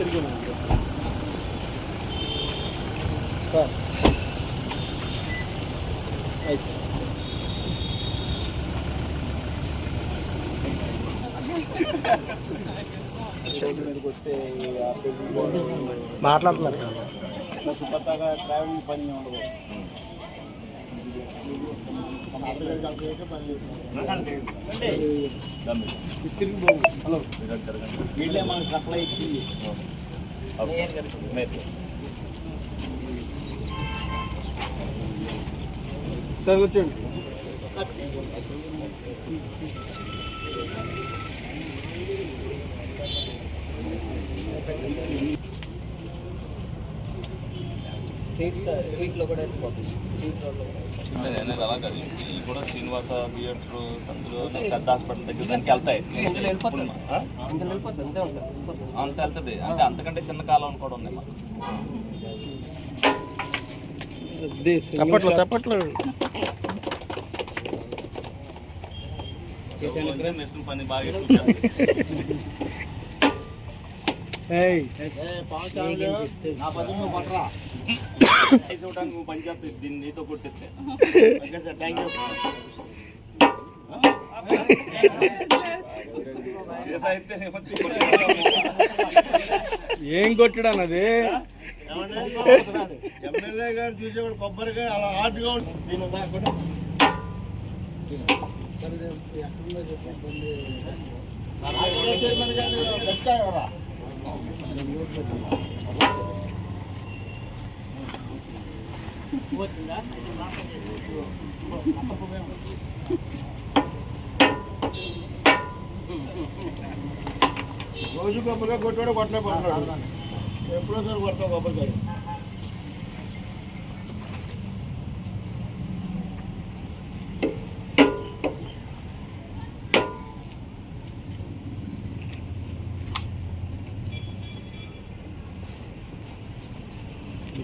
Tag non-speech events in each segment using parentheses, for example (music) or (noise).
తిరిగి సార్ అయితే మాట్లాడుతున్నారు ట్రావెలింగ్ పని ఉండదు. హలో వీళ్ళే మనకు సప్లై ఇచ్చింది సార్ కూర్చోండి Thank you. స్ట్రీట్ స్ట్రీట్లో కూడా వెళ్ళిపోతుంది. స్ట్రీట్ రోడ్లో అలా కాదు. ఇవి కూడా శ్రీనివాస థియేటర్ అందులో పెద్ద హాస్పిటల్ దగ్గర దానికి వెళ్తాయి. అంతే వెళ్తుంది. అంటే అంతకంటే చిన్న కాలం కూడా ఉన్నాయి మాకు. చప్పట్లు నెక్స్ట్ పని బాగా (laughs) ఎక్కువ చేసి ఇవ్వడానికి నువ్వు పని చేస్తావు దీన్ని నీతో కొట్టిస్తే ఏం కొట్టడు అన్నది ఎమ్మెల్యే గారు చూసేవాడు కొబ్బరికాయ అలా హార్డ్గా ఉంటుంది రోజు కొబ్బరికాయ కొట్టాడు కొట్టలేకపోతున్నాడు. ఎప్పుడో సార్ కొడతావు కొబ్బరికాయ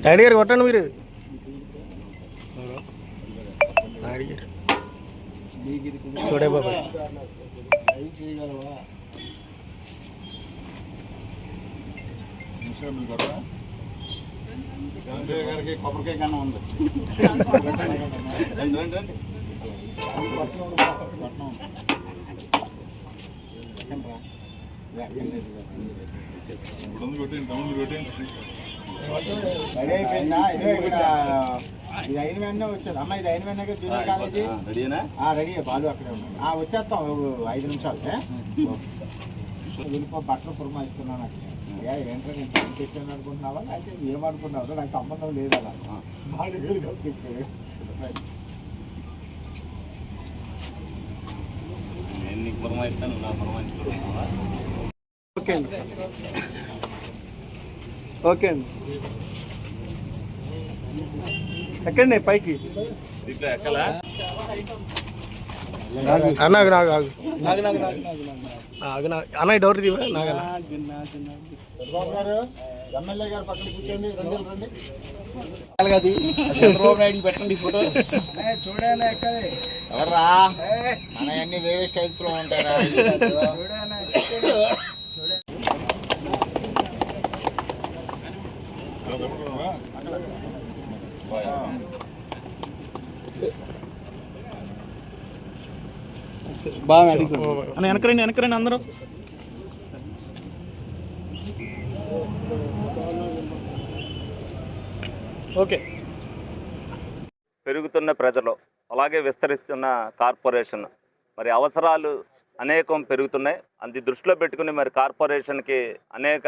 డాడీ గారు కొట్టండి మీరు. డాడీ గారు. చూడే బాబా. గారికి కొబ్బరికాయ కన్నా ఉంది రండి రండి రండి. రెడీ అయిపోయిందా ఇదే ఇక్కడ. ఇది అయిన వెంటనే వచ్చేది. అమ్మ ఇది అయిన వెంటనే జూనియర్ కాలేజీ? రెడీనా రెడీ బాలు అక్కడే ఉన్నాడు. వచ్చేస్తాం ఐదు నిమిషాలు? వెళ్ళిపో బట్టలు పురమాయిస్తున్నాను అక్కడ ఏ, ఏంటో నేను పని పెట్టాను అనుకుంటున్నావా? అయితే ఏమనుకున్నావు నాకు సంబంధం లేదు అలా. చెప్పారు. నేను నీకు పురమాయిస్తాను నా పురమాయిస్తున్నావా ఓకే అండి. ఓకే అండి. ఎక్కండి పైకి. అన్న ఆగు నాకు ఆగు. ఆగు నాకు అన్న ఈ డోర్ తీవా నాకు అన్న చంద్రబాబు గారు ఎమ్మెల్యే గారు పక్కన కూర్చోండి రండి రండి. అది చంద్రబాబు నాయుడు పెట్టండి ఫోటో. చూడాలి ఎవర్రా? మన అన్ని వేరే స్టైల్స్లో ఉంటారా? బాగా అన్న వెనకరండి వెనకరండి అందరూ. ఓకే. పెరుగుతున్న ప్రజలు అలాగే విస్తరిస్తున్న కార్పొరేషన్ మరి అవసరాలు అనేకం పెరుగుతున్నాయి. అది దృష్టిలో పెట్టుకుని మరి కార్పొరేషన్కి అనేక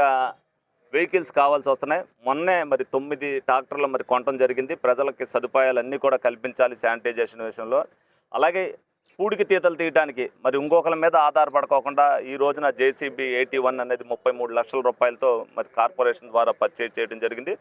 వెహికల్స్ కావాల్సి వస్తున్నాయి. మొన్నే మరి తొమ్మిది ట్రాక్టర్లు మరి కొనడం జరిగింది. ప్రజలకి సదుపాయాలు అన్నీ కూడా కల్పించాలి శానిటైజేషన్ విషయంలో. అలాగే పూడికి తీతలు తీయడానికి మరి ఇంకొకరి మీద ఆధారపడుకోకుండా ఈ రోజున జేసీబీ ఎయిటీ వన్ అనేది ముప్పై మూడు లక్షల రూపాయలతో మరి కార్పొరేషన్ ద్వారా పర్చేజ్ చేయడం జరిగింది.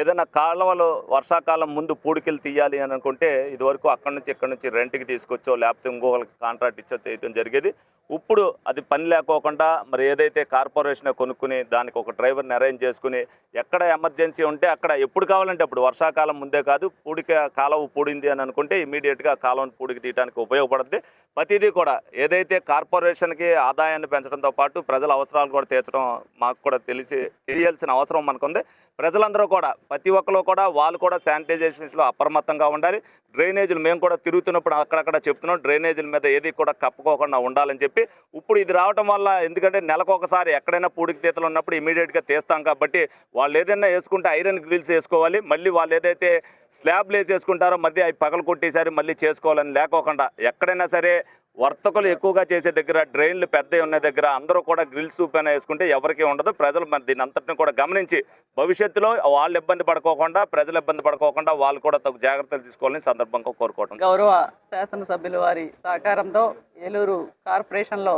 ఏదైనా కాలువలు వర్షాకాలం ముందు పూడికలు తీయాలి అని అనుకుంటే ఇదివరకు అక్కడి నుంచి ఇక్కడి నుంచి రెంట్కి తీసుకొచ్చో లేకపోతే ఇంకొకరికి కాంట్రాక్ట్ ఇచ్చో చేయడం జరిగేది. ఇప్పుడు అది పని లేకోకుండా మరి ఏదైతే కార్పొరేషన్ కొనుక్కుని దానికి ఒక డ్రైవర్ని అరేంజ్ చేసుకుని ఎక్కడ ఎమర్జెన్సీ ఉంటే అక్కడ ఎప్పుడు కావాలంటే అప్పుడు వర్షాకాలం ముందే కాదు పూడిక కాలువ పూడింది అని అనుకుంటే ఇమీడియట్గా కాలువను పూడికి తీయడానికి ఉపయోగపడుతుంది ప్రతిదీ కూడా ఏదైతే కార్పొరేషన్కి ఆదాయాన్ని పెంచడంతో పాటు ప్రజల అవసరాలు కూడా తీర్చడం మాకు కూడా తెలిసి తెలియాల్సిన అవసరం మనకుంది. ప్రజలందరూ కూడా ప్రతి ఒక్కరు కూడా వాళ్ళు కూడా శానిటైజేషన్స్లో అప్రమత్తంగా ఉండాలి. డ్రైనేజీలు మేము కూడా తిరుగుతున్నప్పుడు అక్కడక్కడ చెప్తున్నాం డ్రైనేజీల మీద ఏది కూడా కప్పుకోకుండా ఉండాలని చెప్పి. ఇప్పుడు ఇది రావడం వల్ల ఎందుకంటే నెలకు ఒకసారి ఎక్కడైనా పూడికి తీతలు ఉన్నప్పుడు ఇమీడియట్గా తీస్తాం కాబట్టి వాళ్ళు ఏదైనా వేసుకుంటే ఐరన్ గ్రిల్స్ వేసుకోవాలి. మళ్ళీ వాళ్ళు ఏదైతే స్లాబ్లు వేసేసుకుంటారో మధ్య అవి పగలు కొట్టేసారి మళ్ళీ చేసుకోవాలని లేకోకుండా ఎక్కడైనా సరే వర్తకులు ఎక్కువగా చేసే దగ్గర డ్రైన్లు పెద్దవి ఉన్న దగ్గర అందరూ కూడా గ్రిల్స్ పైన వేసుకుంటే ఎవరికి ఉండదు. ప్రజలు మరి దీని అంతటిని కూడా గమనించి భవిష్యత్తులో వాళ్ళు ఇబ్బంది పడుకోకుండా ప్రజలు ఇబ్బంది పడుకోకుండా వాళ్ళు కూడా తగు జాగ్రత్తలు తీసుకోవాలని సందర్భంగా కోరుకోవడం గౌరవ శాసనసభ్యుల వారి సహకారంతో ఏలూరు కార్పొరేషన్లో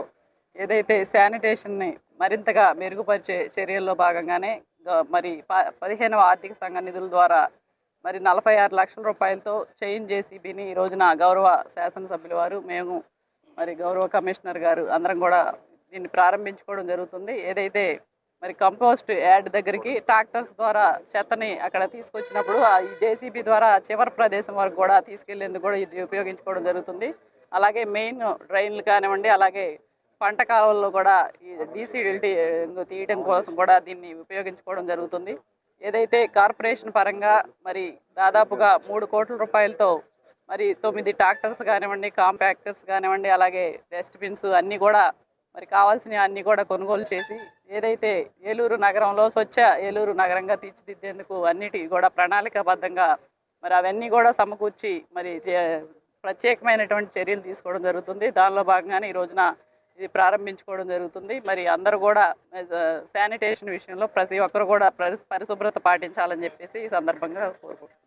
ఏదైతే శానిటేషన్ని మరింతగా మెరుగుపరిచే చర్యల్లో భాగంగానే మరి పదిహేనవ ఆర్థిక సంఘ నిధుల ద్వారా మరి నలభై ఆరు లక్షల రూపాయలతో చైన్ జేసీబీని ఈ రోజున గౌరవ శాసనసభ్యుల వారు మేము మరి గౌరవ కమిషనర్ గారు అందరం కూడా దీన్ని ప్రారంభించుకోవడం జరుగుతుంది. ఏదైతే మరి కంపోస్ట్ యాడ్ దగ్గరికి ట్రాక్టర్స్ ద్వారా చెత్తని అక్కడ తీసుకొచ్చినప్పుడు ఆ ఈ జేసీబీ ద్వారా చివరి ప్రదేశం వరకు కూడా తీసుకెళ్ళేందుకు కూడా ఇది ఉపయోగించుకోవడం జరుగుతుంది. అలాగే మెయిన్ డ్రైన్లు కానివ్వండి అలాగే పంట కాలంలో కూడా ఈ డీసీడీ తీయడం కోసం కూడా దీన్ని ఉపయోగించుకోవడం జరుగుతుంది. ఏదైతే కార్పొరేషన్ పరంగా మరి దాదాపుగా మూడు కోట్ల రూపాయలతో మరి తొమ్మిది ట్రాక్టర్స్ కానివ్వండి కాంపాక్టర్స్ కానివ్వండి అలాగే డస్ట్బిన్స్ అన్నీ కూడా మరి కావాల్సినవి అన్నీ కూడా కొనుగోలు చేసి ఏదైతే ఏలూరు నగరంలో స్వచ్ఛ ఏలూరు నగరంగా తీర్చిదిద్దేందుకు అన్నిటి కూడా ప్రణాళికాబద్ధంగా మరి అవన్నీ కూడా సమకూర్చి మరి చే- ప్రత్యేకమైనటువంటి చర్యలు తీసుకోవడం జరుగుతుంది. దానిలో భాగంగానే ఈ రోజున ఇది ప్రారంభించుకోవడం జరుగుతుంది. మరి అందరూ కూడా శానిటేషన్ విషయంలో ప్రతి ఒక్కరు కూడా పరిశు- పరిశుభ్రత పాటించాలని చెప్పేసి ఈ సందర్భంగా కోరుకుంటున్నాను